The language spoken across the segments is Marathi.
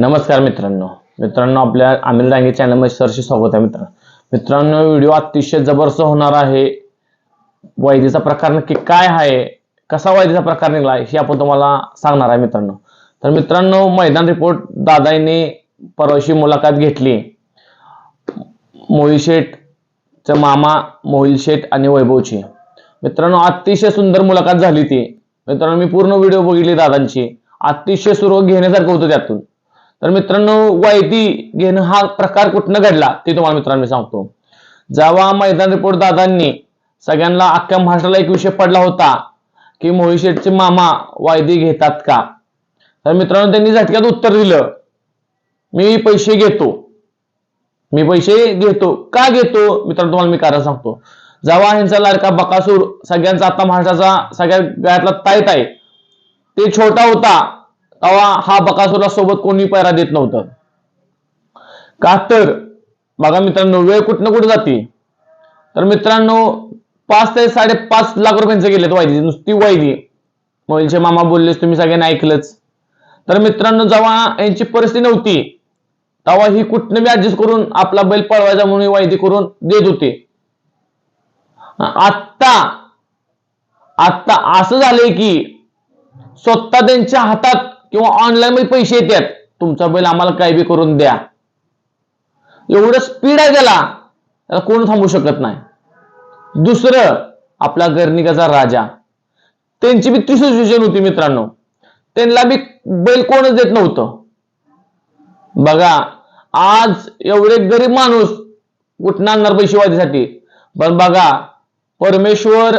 नमस्कार मित्रांनो. मित्रांनो आपल्या अनिल डांगे चॅनलमध्ये सरशी स्वागत आहे मित्रांनो. मित्रांनो व्हिडिओ अतिशय जबरदस्त होणार आहे. वैदीचा प्रकार नक्की काय आहे? कसा वैदीचा प्रकार निघाला हे आपण तुम्हाला सांगणार आहे मित्रांनो. तर मित्रांनो मैदान रिपोर्ट दादाईने परवाशी मुलाखत घेतली. मोहिल शेठचा मामा मोहिल शेठ आणि वैभवची. मित्रांनो अतिशय सुंदर मुलाखत झाली ती. मित्रांनो मी पूर्ण व्हिडिओ बघितली दादांची. अतिशय सुरू घेण्यासारखं होतं त्यातून. तर मित्रांनो वायदी घेणं हा प्रकार कुठनं घडला ते तुम्हाला मित्रांनो मी सांगतो. जेव्हा मैदान रिपोर्ट दादांनी सगळ्यांना अख्ख्या महाराष्ट्राला एक विषय पडला होता की मोहित शेठचे मामा वायदी घेतात का? तर मित्रांनो त्यांनी झटक्यात उत्तर दिलं मी पैसे घेतो. मी पैसे घेतो. का घेतो? मित्रांनो तुम्हाला मी कारण सांगतो. जेव्हा ह्यांचा लाडका बकासूर सगळ्यांचा आता महाराष्ट्राचा सगळ्या गळ्यातला ताईत आहे ते छोटा होता. तेव्हा हा बकासुरा सोबत कोणी पैरा देत नव्हतं. का तर बघा मित्रांनो वेळ कुठनं कुठं जाते? तर मित्रांनो पाच ते साडेपाच लाख रुपयांचे गेलेत वायदी नुसती वायदी. मोबाईलचे मामा बोललेच तुम्ही सगळ्यांना ऐकलंच. तर मित्रांनो जेव्हा यांची परिस्थिती नव्हती तेव्हा ही कुठनं बी ऍडजस्ट करून आपला बैल पळवायचा म्हणून वायदी करून देत होते. आत्ता आत्ता असं झालंय की स्वतः त्यांच्या हातात किंवा ऑनलाईन मध्ये पैसे येतात तुमचा बैल आम्हाला काय बी करून द्या. एवढं स्पीड आहे त्याला. त्याला कोण थांबू शकत नाही. दुसरं आपला गर्निकाचा राजा. त्यांची बी ती सिच्युएशन होती मित्रांनो. त्यांना बी बैल कोणच देत नव्हतं. बघा आज एवढे गरीब माणूस कुठं आणणार पैसे वादीसाठी पण बघा परमेश्वर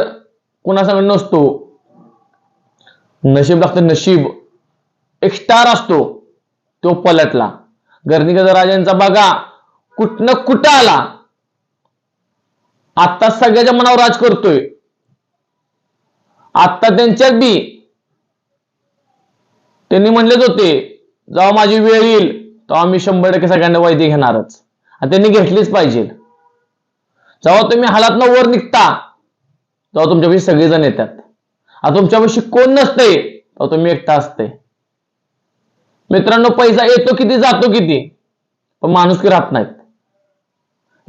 कुणासंग नसतो. नशीब लागतं नशीब. एक स्टार असतो तो पलटला. गर्णिकाचा राजांचा बघा कुठनं कुठं आला? आता सगळ्याच्या मनावर राज करतोय. आता त्यांच्यात बी. त्यांनी म्हणलेच होते जेव्हा माझी वेळ येईल तेव्हा मी शंभर टक्के सगळ्यांना वैद्य घेणारच. आणि त्यांनी घेतलीच पाहिजे. जेव्हा तुम्ही हालात वर निघता तेव्हा तुमच्यापाशी सगळेजण येतात. आता तुमच्यापाशी कोण नसते तेव्हा तुम्ही एकटा असते मित्रांनो पैसा येतो किती जातो किती? पण माणूस की राहत नाहीत.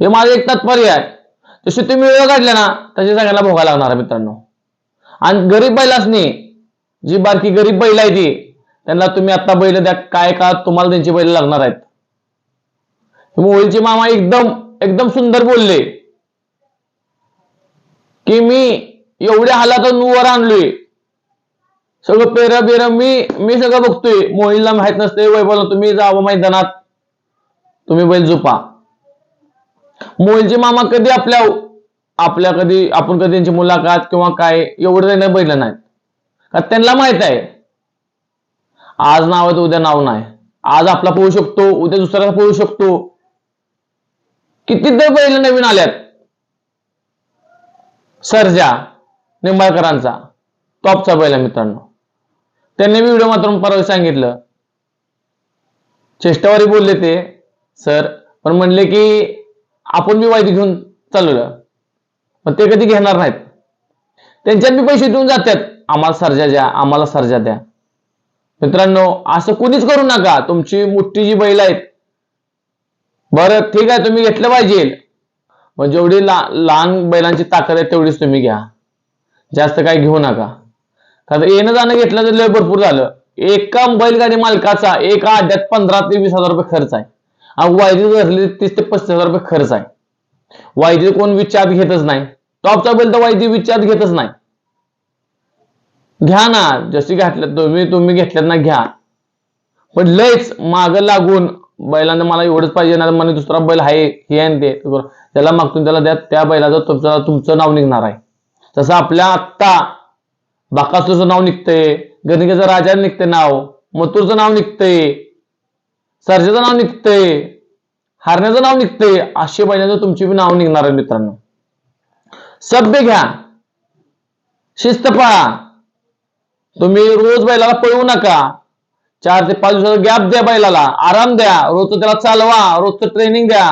हे माझं एक तात्पर्य आहे. जशी तुम्ही वेळ काढल्या ना तशी सगळ्यांना भोगा लागणार मित्रांनो. आणि गरीब बैलासनी जी बारकी गरीब बैल आहे ती त्यांना तुम्ही आता बैल द्या काय का तुम्हाला त्यांची बैल लागणार आहेत. मोहिलचे मामा एकदम एकदम सुंदर बोलले. की मी एवढ्या हालातून वर आणलोय. सगळं पेरा बेरा मी मी सगळं बघतोय. मोहिलला माहीत नसते वैभवला. तुम्ही जावं मैदानात. तुम्ही बैल झोपा मोहिलचे मामा कधी आपल्या आपल्या कधी आपण कधी त्यांची मुलाखत किंवा काय एवढं त्यांना बैल नाहीत. का त्यांना माहीत आहे. आज नाव आहे तर उद्या नाव नाही. आज आपला पोहू शकतो उद्या दुसऱ्याला पोहू शकतो. कितीतर बैल नवीन आल्यात. सर्जा निंबाळकरांचा. टॉपचा बैल आहे मित्रांनो. त्यांनी व्हिडिओ मात्र परवा सांगितलं. चेष्टावारी बोलले ते सर पण म्हणले की आपण बी वाईट घेऊन चालवलं पण ते कधी घेणार नाहीत. त्यांच्यात बी पैसे देऊन जातात आम्हाला सर्जा द्या आम्हाला सर्जा द्या. मित्रांनो असं कुणीच करू नका. तुमची मोठी जी बैल आहेत. बरं ठीक आहे तुम्ही घेतलं पाहिजे. मग जेवढी ला, लहान बैलांची ताकद आहे तेवढीच तुम्ही घ्या. जास्त काय घेऊ नका. कारण येणं जाणं घेतलं तर लय भरपूर झालं. एका बैलगाडी मालकाचा एका अड्ड्यात पंधरा ते वीस हजार रुपये खर्च आहे. आणि वायदी धरली तीस ते पस्तीस हजार रुपये खर्च आहे. वायदी कोण विचार घेतच नाही. टॉपचा बैल तर वायदी विचार घेतच नाही. घ्या ना जशी घातल्या तुम्ही तुम्ही घेतल्यात ना घ्या. पण लयच माग लागून बैलांना मला एवढंच पाहिजे ना मला दुसरा बैल आहे हे आणि ते. त्याला मागतून त्याला द्या त्या बैलाचं तुमचं तुमचं नाव निघणार आहे. तसं आपल्या आत्ता बाकासूरचं नाव निघतंय गणिकेचं राजा निघते नाव मथुरचं नाव निघतंय सरजेचं नाव निघतंय हारण्याचं नाव निघतंय असे बैलाचं तुमची बी नाव निघणार आहे मित्रांनो. सभ्य घ्या. शिस्त पाळा तुम्ही रोज बैलाला पळवू नका. चार ते पाच दिवसाचा गॅप द्या बैलाला. आराम द्या. रोजचं त्याला चालवा. रोजचं ट्रेनिंग द्या.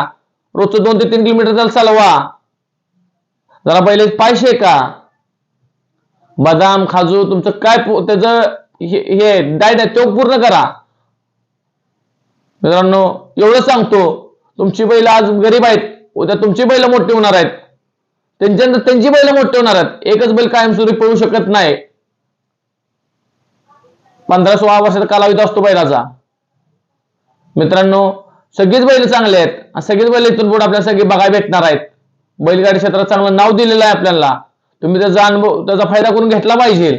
रोजचं दोन ते तीन किलोमीटर त्याला चालवा. जरा बैल पाय शेका. बदाम खाजू तुमचं काय त्याचं हे डायट आहे तो पूर्ण करा. मित्रांनो एवढं सांगतो तुमची बैल आज गरीब आहेत उद्या तुमची बैल मोठी होणार आहेत. त्यांच्यानंतर त्यांची बैल मोठी होणार आहेत. एकच बैल कायमस्वरूपी पळू शकत नाही. पंधरा सोळा वर्षाचा कालावधी असतो बैलाचा. मित्रांनो सगळीच बैल चांगले आहेत. सगळीच बैल इथून पुढे आपल्याला सगळी बघायला भेटणार आहेत. बैलगाडी क्षेत्रात चांगलं नाव दिलेलं आहे आपल्याला. तुम्ही त्याचा अनुभव त्याचा फायदा करून घेतला पाहिजे.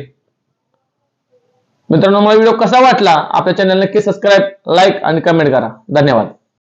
मित्रांनो मला व्हिडिओ कसा वाटला आपल्या चॅनल नक्की सबस्क्राईब लाईक आणि कमेंट करा. धन्यवाद.